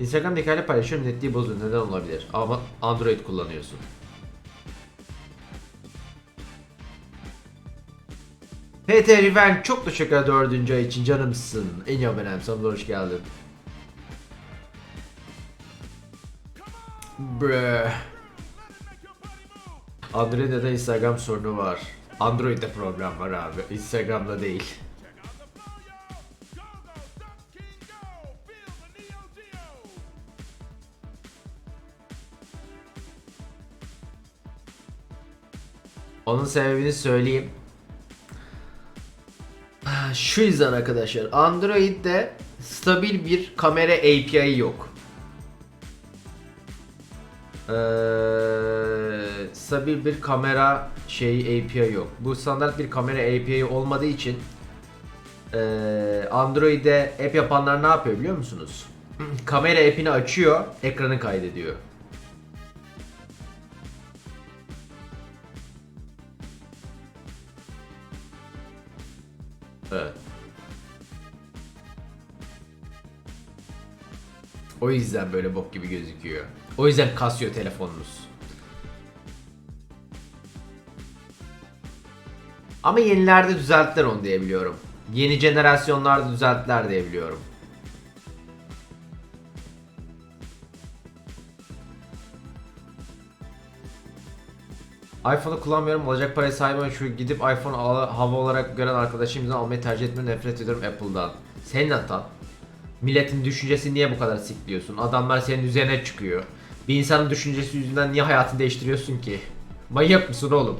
Instagram'da hikaye paylaşıyorum netliği bozuyor. Neden olabilir? Ama Android kullanıyorsun. PT Riven çok teşekkür ederim 4. ay için canımsın. En iyi abonem sana da hoş geldin. Bruh. Android'de de Instagram sorunu var. Android'de problem var abi. Instagram'da değil. Onun sebebini söyleyeyim. Ah, Şu yüzden arkadaşlar Android'de stabil bir kamera API yok. Ee, stabil bir kamera şeyi API yok. Bu standart bir kamera API olmadığı için ee, Android'de app yapanlar ne yapıyor biliyor musunuz? kamera app'ini açıyor, ekranı kaydediyor. O yüzden böyle bok gibi gözüküyor. O yüzden kasıyor telefonunuz. Ama yenilerde düzelttiler onu diyebiliyorum. Yeni jenerasyonlarda düzelttiler diyebiliyorum. iPhone'u kullanmıyorum. Olacak paraya sahibim şu gidip iPhone hava olarak gören arkadaşımızdan almayı tercih etmiyorum. Nefret ediyorum Apple'dan. Senin hatan. Milletin düşüncesi niye bu kadar sikliyorsun? Adamlar senin üzerine çıkıyor. Bir insanın düşüncesi yüzünden niye hayatını değiştiriyorsun ki? Manyak mısın oğlum?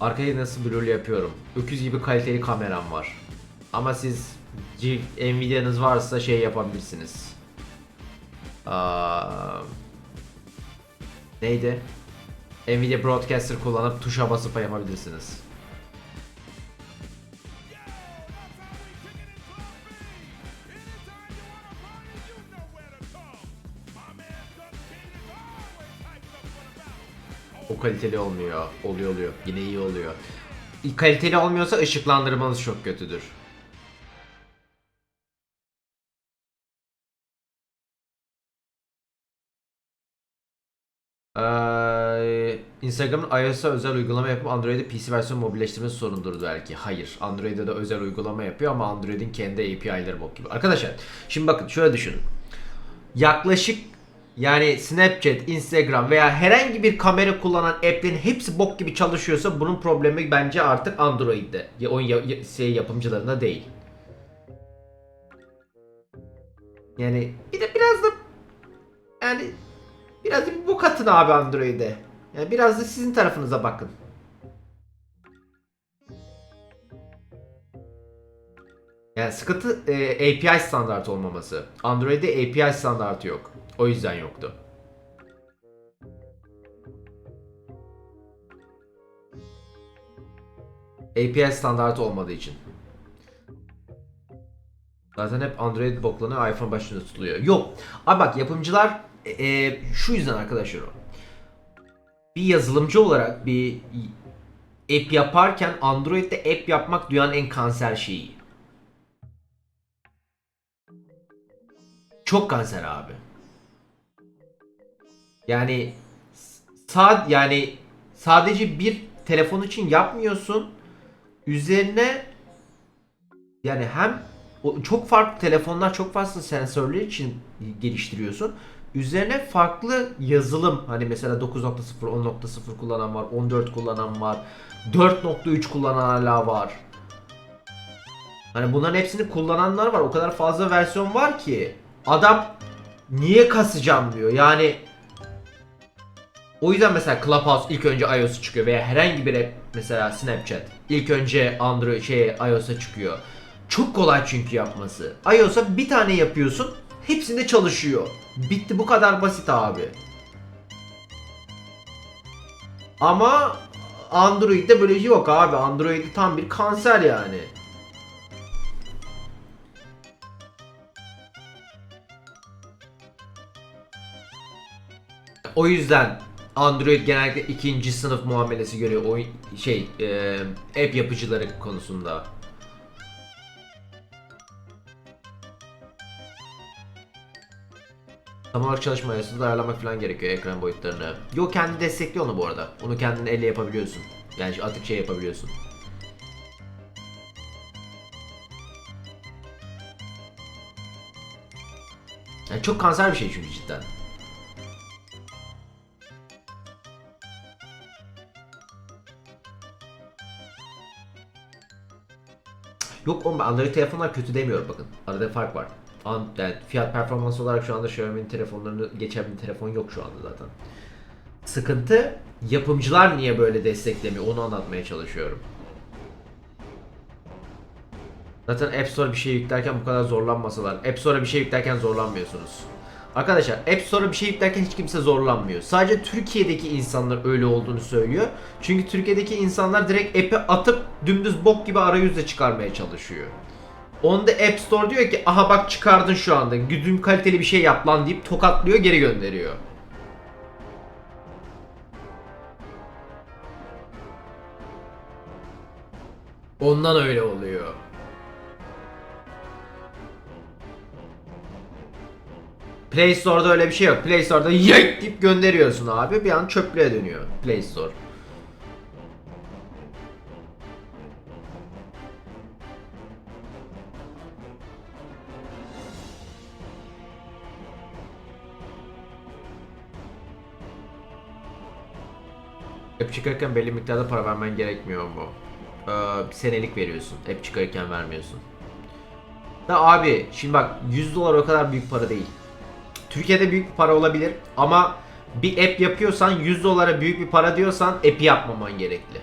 Arkaya nasıl rol yapıyorum. Öküz gibi kaliteli kameram var. Ama siz Nvidia'nız varsa şey yapabilirsiniz. Aa, neydi? Nvidia Broadcaster kullanıp tuşa basıp yapabilirsiniz. Kaliteli olmuyor. Oluyor oluyor. Yine iyi oluyor. Kaliteli olmuyorsa ışıklandırmanız çok kötüdür. Ee, Instagram'ın iOS'a özel uygulama yapıp Android'e PC versiyon mobilleştirmesi sorundur belki. Hayır. Android'e de özel uygulama yapıyor ama Android'in kendi API'leri bok gibi. Arkadaşlar şimdi bakın şöyle düşünün. Yaklaşık yani Snapchat, Instagram veya herhangi bir kamera kullanan app'lerin hepsi bok gibi çalışıyorsa bunun problemi bence artık Android'de. Ya oyun ya- şey yapımcılarında değil. Yani bir de biraz da yani biraz da bir bok atın abi Android'e. Yani biraz da sizin tarafınıza bakın. Yani sıkıntı e, API standart olmaması. Android'de API standartı yok. O yüzden yoktu. API standartı olmadığı için. Zaten hep Android boklanıyor, iPhone başında tutuluyor. Yok. Abi bak yapımcılar e, e, şu yüzden arkadaşlar o. Bir yazılımcı olarak bir app yaparken Android'de app yapmak dünyanın en kanser şeyi. Çok kanser abi. Yani sad yani sadece bir telefon için yapmıyorsun. Üzerine yani hem çok farklı telefonlar çok fazla sensörler için geliştiriyorsun. Üzerine farklı yazılım hani mesela 9.0, 10.0 kullanan var, 14 kullanan var, 4.3 kullanan hala var. Hani bunların hepsini kullananlar var. O kadar fazla versiyon var ki adam niye kasacağım diyor. Yani o yüzden mesela Clubhouse ilk önce iOS'a çıkıyor veya herhangi bir app mesela Snapchat ilk önce Android şey iOS'a çıkıyor. Çok kolay çünkü yapması. iOS'a bir tane yapıyorsun, hepsinde çalışıyor. Bitti bu kadar basit abi. Ama Android'de böyle yok abi. Android'i tam bir kanser yani. O yüzden Android genellikle ikinci sınıf muamelesi görüyor oyun şey e, app yapıcıları konusunda. Tam olarak çalışma ayarını da ayarlamak falan gerekiyor ekran boyutlarını. Yo kendi destekliyor onu bu arada. Onu kendin elle yapabiliyorsun. Yani atık şey yapabiliyorsun. Yani çok kanser bir şey çünkü cidden. Yok oğlum Android telefonlar kötü demiyorum bakın. Arada fark var. An, yani fiyat performans olarak şu anda Xiaomi'nin telefonlarını geçen bir telefon yok şu anda zaten. Sıkıntı yapımcılar niye böyle desteklemiyor onu anlatmaya çalışıyorum. Zaten App Store bir şey yüklerken bu kadar zorlanmasalar. App Store'a bir şey yüklerken zorlanmıyorsunuz. Arkadaşlar App Store'a bir şey yüklerken hiç kimse zorlanmıyor. Sadece Türkiye'deki insanlar öyle olduğunu söylüyor. Çünkü Türkiye'deki insanlar direkt app'i atıp dümdüz bok gibi arayüzle çıkarmaya çalışıyor. Onda App Store diyor ki aha bak çıkardın şu anda. Güdüm kaliteli bir şey yap lan deyip tokatlıyor geri gönderiyor. Ondan öyle oluyor. Play Store'da öyle bir şey yok. Play Store'da yek deyip gönderiyorsun abi. Bir an çöplüğe dönüyor Play Store. App çıkarırken belli miktarda para vermen gerekmiyor mu? Ee, senelik veriyorsun. App çıkarırken vermiyorsun. Da abi şimdi bak 100 dolar o kadar büyük para değil. Türkiye'de büyük bir para olabilir ama bir app yapıyorsan 100 dolara büyük bir para diyorsan app'i yapmaman gerekli.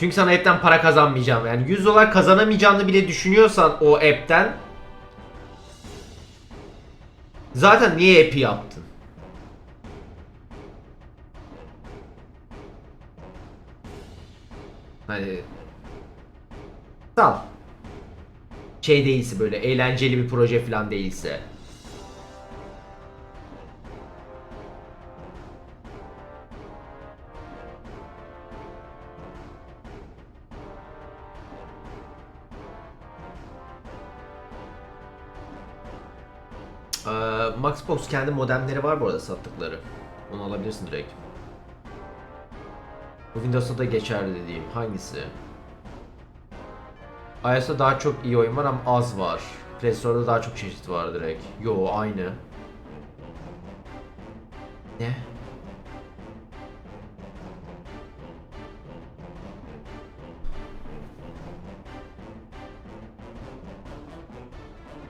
Çünkü sana app'ten para kazanmayacağım. Yani 100 dolar kazanamayacağını bile düşünüyorsan o app'ten zaten niye app'i yaptın? Hani sal. Şey değilse böyle eğlenceli bir proje falan değilse. Ee, Maxbox kendi modemleri var bu arada sattıkları. Onu alabilirsin direkt. Bu Windows'ta da geçerli dediğim. Hangisi? iOS'ta daha çok iyi oyun var ama az var. Play Store'da daha çok çeşit var direkt. Yo aynı. Ne?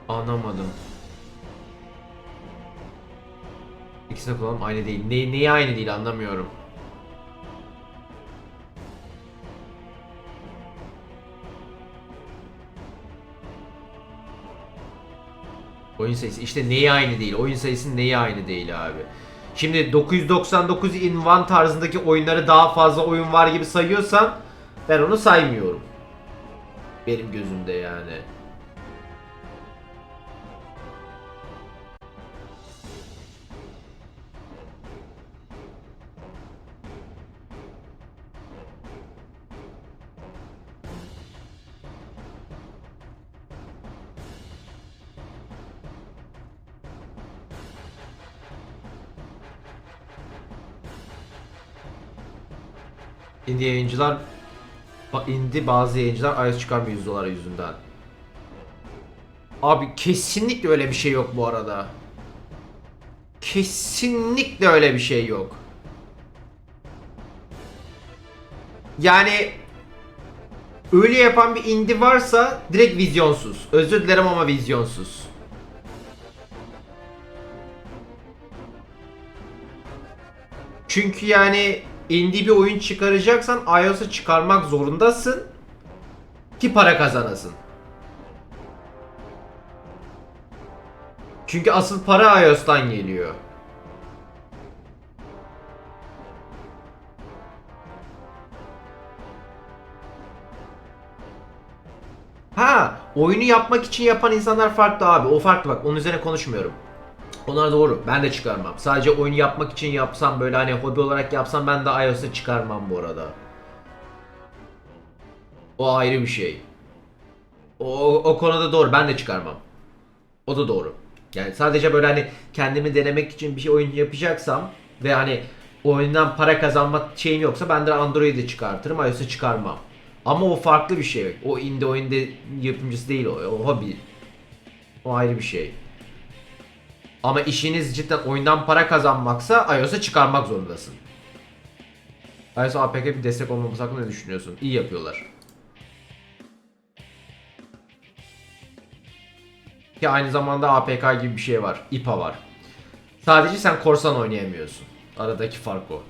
Anlamadım. İkisini kullanım aynı değil. Ne, neyi aynı değil anlamıyorum. Oyun sayısı işte neyi aynı değil? Oyun sayısı neyi aynı değil abi? Şimdi 999 in one tarzındaki oyunları daha fazla oyun var gibi sayıyorsan ben onu saymıyorum. Benim gözümde yani. Indie yayıncılar indie bazı yayıncılar iOS çıkarmıyor 100 dolar yüzünden. Abi kesinlikle öyle bir şey yok bu arada. Kesinlikle öyle bir şey yok. Yani öyle yapan bir indie varsa direkt vizyonsuz. Özür dilerim ama vizyonsuz. Çünkü yani indie bir oyun çıkaracaksan iOS'a çıkarmak zorundasın ki para kazanasın. Çünkü asıl para iOS'tan geliyor. Ha, oyunu yapmak için yapan insanlar farklı abi. O farklı bak. Onun üzerine konuşmuyorum. Onlar doğru. Ben de çıkarmam. Sadece oyun yapmak için yapsam böyle hani hobi olarak yapsam ben de iOS'a çıkarmam bu arada. O ayrı bir şey. O, o konuda doğru. Ben de çıkarmam. O da doğru. Yani sadece böyle hani kendimi denemek için bir şey oyun yapacaksam ve hani oyundan para kazanma şeyim yoksa ben de Android'i çıkartırım. iOS'u çıkarmam. Ama o farklı bir şey. O indie oyunda yapımcısı değil o. O hobi. O ayrı bir şey. Ama işiniz cidden oyundan para kazanmaksa iOS'a çıkarmak zorundasın. iOS APK bir destek olmaması hakkında ne düşünüyorsun? İyi yapıyorlar. Ki aynı zamanda APK gibi bir şey var. IPA var. Sadece sen korsan oynayamıyorsun. Aradaki fark o.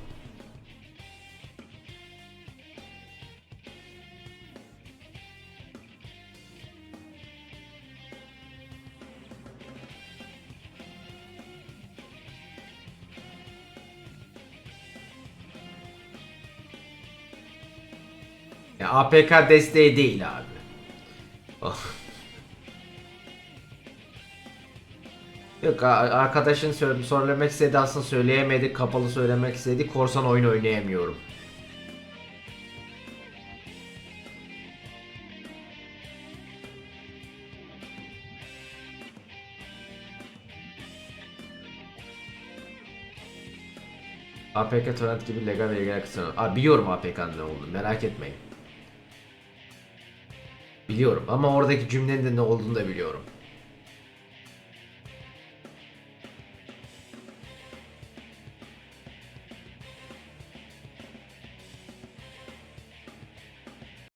APK desteği değil abi. Oh. Yok arkadaşın söyle- söylemek istedi aslında söyleyemedi kapalı söylemek istedi korsan oyun oynayamıyorum. APK torrent gibi legal ve illegal kısmı. Aa, biliyorum APK'nın ne olduğunu merak etmeyin. Biliyorum ama oradaki cümlenin de ne olduğunu da biliyorum.